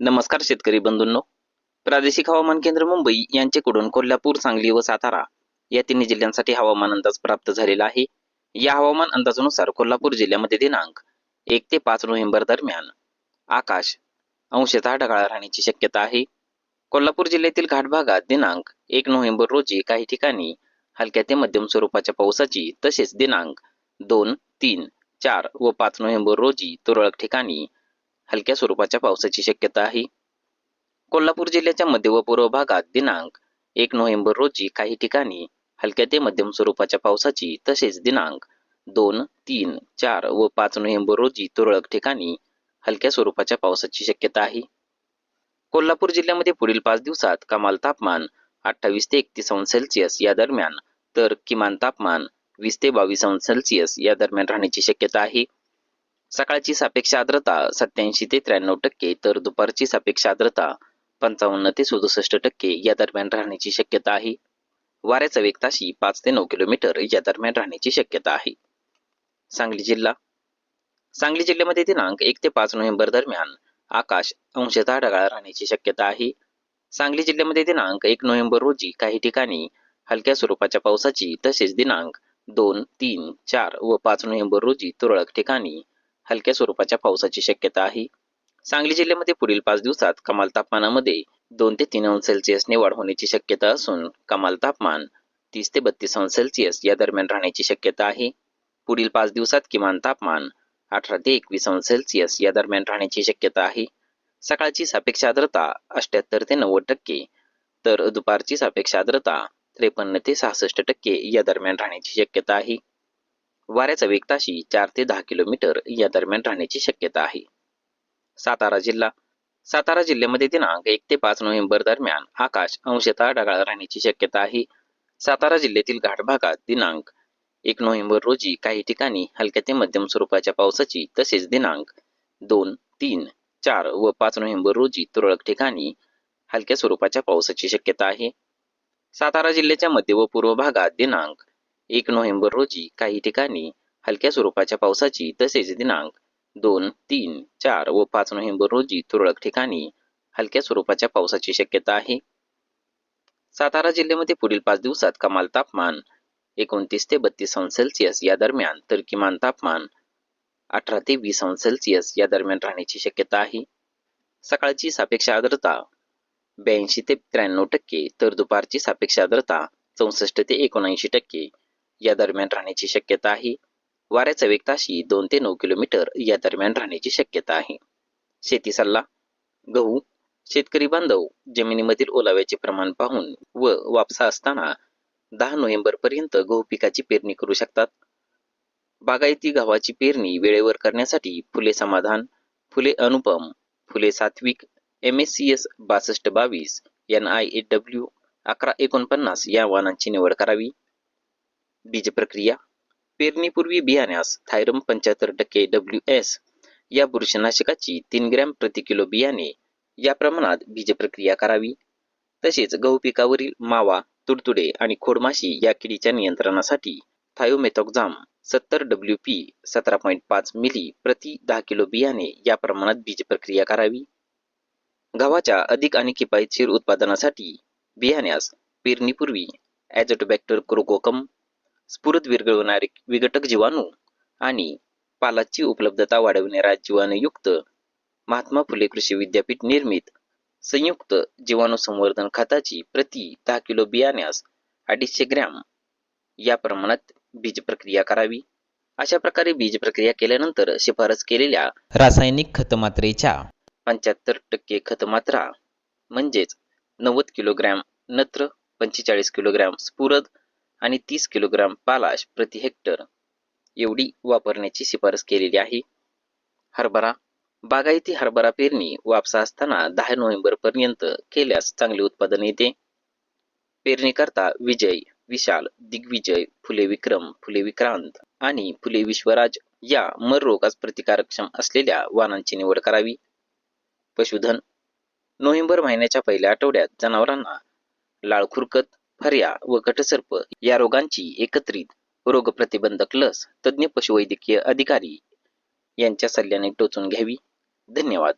नमस्कार शेतकरी बंधूंनो. प्रादेशिक हवामान केंद्र मुंबई यांच्याकडून कोल्हापूर सांगली व सातारा या तिन्ही जिल्ह्यांसाठी हवामान अंदाज प्राप्त झालेला आहे. या हवामान अंदाजानुसार कोल्हापूर जिल्ह्यामध्ये दिनांक एक ते पाच नोव्हेंबर दरम्यान आकाश अंशतः ढगाळ राहण्याची शक्यता आहे. कोल्हापूर जिल्ह्यातील घाट भागात दिनांक एक नोव्हेंबर रोजी काही ठिकाणी हलक्या ते मध्यम स्वरूपाच्या पावसाची तसेच दिनांक दोन तीन चार व पाच नोव्हेंबर रोजी तुरळक ठिकाणी हलक्या स्वरूपाच्या पावसाची शक्यता आहे. कोल्हापूर जिल्ह्याच्या मध्य व पूर्व भागात दिनांक एक नोव्हेंबर रोजी काही ठिकाणी हलक्या ते मध्यम स्वरूपाच्या पावसाची तसेच दिनांक दोन तीन चार व पाच नोव्हेंबर रोजी तुरळक ठिकाणी हलक्या स्वरूपाच्या पावसाची शक्यता आहे. कोल्हापूर जिल्ह्यामध्ये पुढील पाच दिवसात कमाल तापमान अठ्ठावीस ते एकतीस अंश सेल्सिअस या दरम्यान तर किमान तापमान वीस ते बावीस अंश सेल्सिअस या दरम्यान राहण्याची शक्यता आहे. सकाळची सापेक्ष आर्द्रता सत्याऐंशी ते त्र्याण्णव टक्के तर दुपारची सापेक्ष आर्द्रता पंचावन्न ते सदुसष्ट टक्के या दरम्यान राहण्याची शक्यता आहे. वाऱ्याचा वेग ताशी पाच ते नऊ किलोमीटर या दरम्यान राहण्याची शक्यता आहे. सांगली जिल्हा. सांगली जिल्ह्यामध्ये दिनांक एक ते पाच नोव्हेंबर दरम्यान आकाश अंशतः ढगाळ राहण्याची शक्यता आहे. सांगली जिल्ह्यामध्ये दिनांक एक नोव्हेंबर रोजी काही ठिकाणी हलक्या स्वरूपाच्या पावसाची तसेच दिनांक दोन तीन चार व पाच नोव्हेंबर रोजी तुरळक ठिकाणी हलक्या स्वरूपाच्या पावसाची शक्यता आहे. सांगली जिल्ह्यामध्ये पुढील पाच दिवसात कमाल तापमानामध्ये दोन ते तीन अंश सेल्सिअसने वाढ होण्याची शक्यता असून कमाल तापमान तीस ते बत्तीस अंश सेल्सिअस या दरम्यान राहण्याची शक्यता आहे. पुढील पाच दिवसात किमान तापमान अठरा ते एकवीस अंश सेल्सिअस या दरम्यान राहण्याची शक्यता आहे. सकाळची सापेक्ष आर्द्रता अठ्याहत्तर ते नव्वद टक्के तर दुपारची सापेक्ष आर्द्रता त्रेपन्न ते सहासष्ट टक्के या दरम्यान राहण्याची शक्यता आहे. वाऱ्याचा वेग ताशी चार ते दहा किलोमीटर या दरम्यान राहण्याची शक्यता आहे. सातारा जिल्हा. सातारा जिल्ह्यामध्ये दिनांक एक ते पाच नोव्हेंबर दरम्यान आकाश अंशतः ढगाळ राहण्याची शक्यता आहे. सातारा जिल्ह्यातील घाट भागात दिनांक एक नोव्हेंबर रोजी काही ठिकाणी हलक्या ते मध्यम स्वरूपाच्या पावसाची तसेच दिनांक दोन तीन चार व पाच नोव्हेंबर रोजी तुरळक ठिकाणी हलक्या स्वरूपाच्या पावसाची शक्यता आहे. सातारा जिल्ह्याच्या मध्य व पूर्व भागात दिनांक एक नोव्हेंबर रोजी काही ठिकाणी हलक्या स्वरूपाच्या पावसाची तसेच दिनांक दोन तीन चार व पाच नोव्हेंबर रोजी तुरळक ठिकाणी हलक्या स्वरूपाच्या पावसाची शक्यता आहे. सातारा जिल्ह्यामध्ये पुढील पाच दिवसात कमाल तापमान एकोणतीस ते बत्तीस अंश सेल्सिअस या दरम्यान तर किमान तापमान अठरा ते वीस अंश सेल्सिअस या दरम्यान राहण्याची शक्यता आहे. सकाळची सापेक्ष आर्द्रता ब्याऐंशी ते त्र्याण्णव टक्के तर दुपारची सापेक्ष आर्द्रता चौसष्ट ते एकोणऐंशी टक्के या दरम्यान राहण्याची शक्यता आहे. वाऱ्याचा वेग ताशी दोन ते नऊ किलोमीटर या दरम्यान राहण्याची शक्यता आहे. शेती सल्ला गहू शेतकरी बांधव जमिनीमधील ओलाव्याचे प्रमाण पाहून व वापसा असताना दहा नोव्हेंबर पर्यंत गहू पिकाची पेरणी करू शकतात. बागायती गव्हाची पेरणी वेळेवर करण्यासाठी फुले समाधान फुले अनुपम फुले सात्विक एम एस सी एस बासष्ट बावीस एन आय ए डब्ल्यू अकरा एकोणपन्नास या वाहनांची निवड करावी. बीज प्रक्रिया पेरणीपूर्वी बियाण्यास थायरम पंच्याहत्तर टक्के डब्ल्यू एस या बुरशीनाशकाची तीन ग्रॅम प्रति किलो बियाणे या प्रमाणात बीज प्रक्रिया करावी. तसेच गहू पिकावरील मावा तुडतुडे आणि खोडमाशी या किडीच्या नियंत्रणासाठी थायोमेथॉक्झाम सत्तर डब्ल्यू पी सतरा पॉईंट पाच मिली प्रति दहा किलो बियाणे या प्रमाणात बीज प्रक्रिया करावी. गव्हाच्या अधिक आणि किफायतशीर उत्पादनासाठी बियाण्यास पेरणीपूर्वी ॲझोटोबॅक्टर क्रोकोकम स्फुरत विरघळवणारे विघटक जीवाणू आणि पालाची उपलब्धता वाढविणाऱ्या जीवाणूयुक्त महात्मा फुले कृषी विद्यापीठ निर्मित संयुक्त जीवाणू संवर्धन खताची प्रति दहा किलो बियाण्यास अडीचशे ग्रॅम या प्रमाणात बीज प्रक्रिया करावी. अशा प्रकारे बीज प्रक्रिया केल्यानंतर शिफारस केलेल्या रासायनिक खतमात्रेच्या पंच्याहत्तर टक्के खतमात्रा म्हणजेच नव्वद किलोग्रॅम नत्र पंचेचाळीस किलोग्रॅम स्फुरद आणि तीस किलोग्राम पालाश प्रति हेक्टर एवढी वापरण्याची शिफारस केलेली आहे. हरभरा बागायती हरभरा पेरणी वापसा असताना दहा नोव्हेंबर पर्यंत केल्यास चांगले उत्पादन येते. पेरणीकरता विजय विशाल दिग्विजय फुले विक्रम फुले विक्रांत आणि फुले विश्वराज या मर रोगास प्रतिकारक्षम असलेल्या वाहनांची निवड करावी. पशुधन नोव्हेंबर महिन्याच्या पहिल्या आठवड्यात जनावरांना लाळखुरकत फर्या व घटसर्प या रोगांची एकत्रित रोग प्रतिबंधक लस तज्ज्ञ पशुवैद्यकीय अधिकारी यांच्या सल्ल्याने टोचून घ्यावी. धन्यवाद.